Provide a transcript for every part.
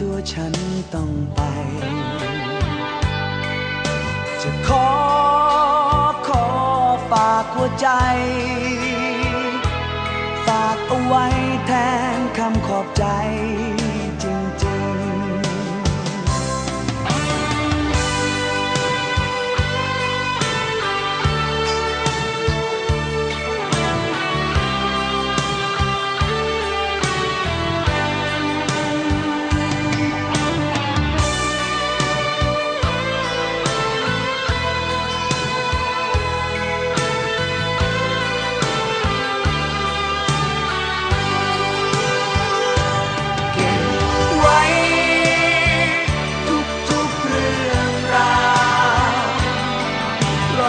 ตัวฉันต้องไป จะขอขอฝากหัวใจ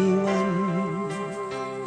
ี